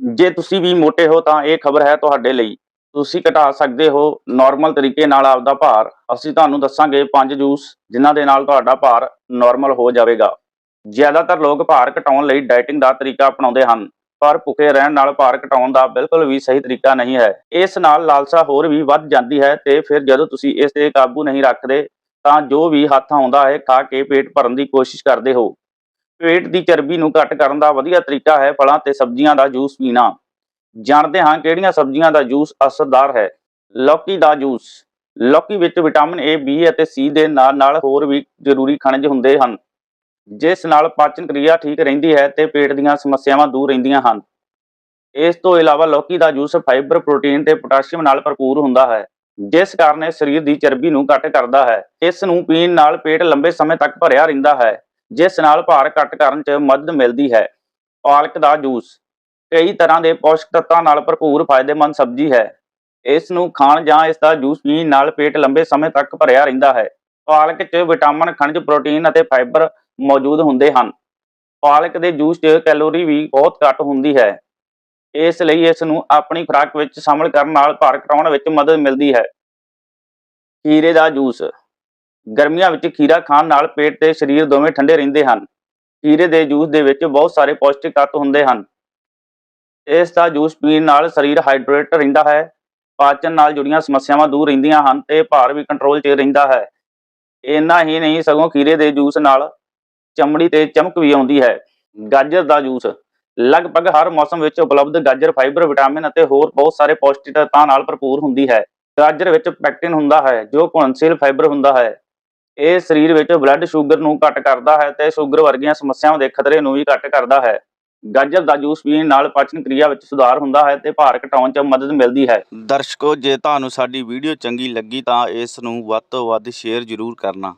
ਜੇ ਤੁਸੀਂ ਵੀ ਮੋਟੇ ਹੋ ਤਾਂ ਇਹ ਖਬਰ ਹੈ ਤੁਹਾਡੇ ਲਈ। ਤੁਸੀਂ ਘਟਾ ਸਕਦੇ ਹੋ ਨਾਰਮਲ ਤਰੀਕੇ ਨਾਲ ਆਪਦਾ ਭਾਰ। ਅਸੀਂ ਤੁਹਾਨੂੰ ਦੱਸਾਂਗੇ ਪੰਜ ਜੂਸ ਜਿਨ੍ਹਾਂ ਦੇ ਨਾਲ ਤੁਹਾਡਾ ਭਾਰ ਨਾਰਮਲ ਹੋ ਜਾਵੇਗਾ। ਜ਼ਿਆਦਾਤਰ ਲੋਕ ਭਾਰ ਘਟਾਉਣ ਲਈ ਡਾਈਟਿੰਗ ਦਾ ਤਰੀਕਾ ਅਪਣਾਉਂਦੇ ਹਨ, ਪਰ ਭੁੱਖੇ ਰਹਿਣ ਨਾਲ ਭਾਰ ਘਟਾਉਣ ਦਾ ਬਿਲਕੁਲ ਵੀ ਸਹੀ ਤਰੀਕਾ ਨਹੀਂ ਹੈ। ਇਸ ਨਾਲ ਲਾਲਸਾ ਹੋਰ ਵੀ ਵੱਧ ਜਾਂਦੀ ਹੈ ਤੇ ਫਿਰ ਜਦੋਂ ਤੁਸੀਂ ਇਸ ਤੇ ਕਾਬੂ ਨਹੀਂ ਰੱਖਦੇ, ਤਾਂ ਜੋ ਵੀ ਹੱਥ ਆਉਂਦਾ ਹੈ, ਖਾ ਕੇ ਪੇਟ ਭਰਨ ਦੀ ਕੋਸ਼ਿਸ਼ ਕਰਦੇ ਹੋ। ਪੇਟ ਦੀ ਚਰਬੀ ਨੂੰ ਘੱਟ ਕਰਨ ਦਾ ਵਧੀਆ ਤਰੀਕਾ ਹੈ, ਫਲਾਂ ਤੇ ਸਬਜ਼ੀਆਂ ਦਾ ਜੂਸ ਪੀਣਾ। ਜਾਣਦੇ ਹਾਂ ਕਿਹੜੀਆਂ ਸਬਜ਼ੀਆਂ ਦਾ ਜੂਸ ਅਸਰਦਾਰ ਹੈ। ਲੌਕੀ ਦਾ ਜੂਸ। ਲੌਕੀ ਵਿੱਚ ਵਿਟਾਮਿਨ ਏ ਬੀ ਅਤੇ ਸੀ ਦੇ ਨਾਲ ਨਾਲ ਹੋਰ ਵੀ ਜ਼ਰੂਰੀ ਖਣਿਜ ਹੁੰਦੇ ਹਨ। ਜਿਸ ਨਾਲ ਪਾਚਨ ਕਿਰਿਆ ਠੀਕ ਰਹਿੰਦੀ ਹੈ ਤੇ ਪੇਟ ਦੀਆਂ ਸਮੱਸਿਆਵਾਂ ਦੂਰ ਰਹਿੰਦੀਆਂ ਹਨ। ਇਸ ਤੋਂ ਇਲਾਵਾ ਲੌਕੀ ਦਾ ਜੂਸ ਫਾਈਬਰ, ਪ੍ਰੋਟੀਨ ਤੇ ਪੋਟਾਸ਼ੀਅਮ ਨਾਲ ਭਰਪੂਰ ਹੁੰਦਾ ਹੈ, ਜਿਸ ਕਾਰਨ ਇਹ ਸਰੀਰ ਦੀ ਚਰਬੀ ਨੂੰ ਘੱਟ ਕਰਦਾ ਹੈ। ਇਸ ਨੂੰ ਪੀਣ ਨਾਲ ਪੇਟ ਲੰਬੇ ਸਮੇਂ ਤੱਕ ਭਰਿਆ ਰਹਿੰਦਾ ਹੈ। ਜਿਸ ਨਾਲ ਭਾਰ ਘੱਟ ਕਰਨ 'ਚ ਮਦਦ ਮਿਲਦੀ ਹੈ। ਪਾਲਕ ਦਾ ਜੂਸ। ਕਈ ਤਰ੍ਹਾਂ ਦੇ ਪੌਸ਼ਕ ਤੱਤਾਂ ਨਾਲ ਭਰਪੂਰ ਫਾਇਦੇਮੰਦ ਸਬਜ਼ੀ ਹੈ। ਇਸ ਨੂੰ ਖਾਣ ਜਾਂ ਇਸ ਦਾ ਜੂਸ ਪੀਣ ਨਾਲ ਪੇਟ ਲੰਬੇ ਸਮੇਂ ਤੱਕ ਭਰਿਆ ਰਹਿੰਦਾ ਹੈ। ਪਾਲਕ 'ਚ ਵਿਟਾਮਿਨ, ਖਣਿਜ ਪ੍ਰੋਟੀਨ ਅਤੇ ਫਾਈਬਰ ਮੌਜੂਦ ਹੁੰਦੇ ਹਨ। ਪਾਲਕ ਦੇ ਜੂਸ 'ਚ ਕੈਲੋਰੀ ਵੀ ਬਹੁਤ ਘੱਟ ਹੁੰਦੀ ਹੈ। ਇਸ ਲਈ ਇਸ ਨੂੰ ਆਪਣੀ ਖੁਰਾਕ ਵਿੱਚ ਸ਼ਾਮਲ ਕਰਨ ਨਾਲ ਭਾਰ ਘਟਾਉਣ ਵਿੱਚ ਮਦਦ ਮਿਲਦੀ ਹੈ। ਖੀਰੇ ਦਾ ਜੂਸ। ਗਰਮੀਆਂ ਵਿੱਚ ਖੀਰਾ ਖਾਣ ਨਾਲ ਪੇਟ ਤੇ ਸਰੀਰ ਦੋਵੇਂ ਠੰਡੇ ਰਹਿੰਦੇ ਹਨ। ਖੀਰੇ ਦੇ ਜੂਸ ਦੇ ਵਿੱਚ ਬਹੁਤ ਸਾਰੇ ਪੌਸ਼ਟਿਕ ਤੱਤ ਹੁੰਦੇ ਹਨ। ਇਸ ਦਾ ਜੂਸ ਪੀਣ ਨਾਲ ਸਰੀਰ ਹਾਈਡਰੇਟ ਰਹਿੰਦਾ ਹੈ, ਪਾਚਨ ਨਾਲ ਜੁੜੀਆਂ ਸਮੱਸਿਆਵਾਂ ਦੂਰ ਰਹਿੰਦੀਆਂ ਹਨ ਤੇ ਭਾਰ ਵੀ ਕੰਟਰੋਲ 'ਚ ਰਹਿੰਦਾ ਹੈ। ਇੰਨਾ ਹੀ ਨਹੀਂ, ਸਗੋਂ ਖੀਰੇ ਦੇ ਜੂਸ ਨਾਲ ਚਮੜੀ ਤੇ ਚਮਕ ਵੀ ਆਉਂਦੀ ਹੈ। ਗਾਜਰ ਦਾ ਜੂਸ, ਲਗਭਗ ਹਰ ਮੌਸਮ ਵਿੱਚ ਉਪਲਬਧ ਗਾਜਰ, ਫਾਈਬਰ, ਵਿਟਾਮਿਨ ਅਤੇ ਹੋਰ ਬਹੁਤ ਸਾਰੇ ਪੌਸ਼ਟਿਕ ਤੱਤਾਂ ਨਾਲ ਭਰਪੂਰ ਹੁੰਦੀ ਹੈ। ਗਾਜਰ ਵਿੱਚ ਪੈਕਟਿਨ ਹੁੰਦਾ ਹੈ, ਜੋ ਘੁਲਣਸ਼ੀਲ ਫਾਈਬਰ ਹੁੰਦਾ ਹੈ। ਇਹ ਸਰੀਰ ਵਿੱਚ ਬਲੱਡ ਸ਼ੂਗਰ ਨੂੰ ਘੱਟ ਕਰਦਾ ਹੈ ਤੇ ਸ਼ੂਗਰ ਵਰਗੀਆਂ ਸਮੱਸਿਆਵਾਂ ਦੇ ਖਤਰੇ ਨੂੰ ਵੀ ਘੱਟ ਕਰਦਾ ਹੈ। ਗਾਜਰ ਦਾ ਜੂਸ ਪੀਣ ਨਾਲ ਪਾਚਨ ਕਿਰਿਆ ਵਿੱਚ ਸੁਧਾਰ ਹੁੰਦਾ ਹੈ ਤੇ ਭਾਰ ਘਟਾਉਣ 'ਚ ਮਦਦ ਮਿਲਦੀ ਹੈ। ਦਰਸ਼ਕੋ, ਜੇ ਤੁਹਾਨੂੰ ਸਾਡੀ ਵੀਡੀਓ ਚੰਗੀ ਲੱਗੀ ਤਾਂ ਇਸ ਨੂੰ ਵੱਧ ਤੋਂ ਵੱਧ ਸ਼ੇਅਰ ਜ਼ਰੂਰ ਕਰਨਾ।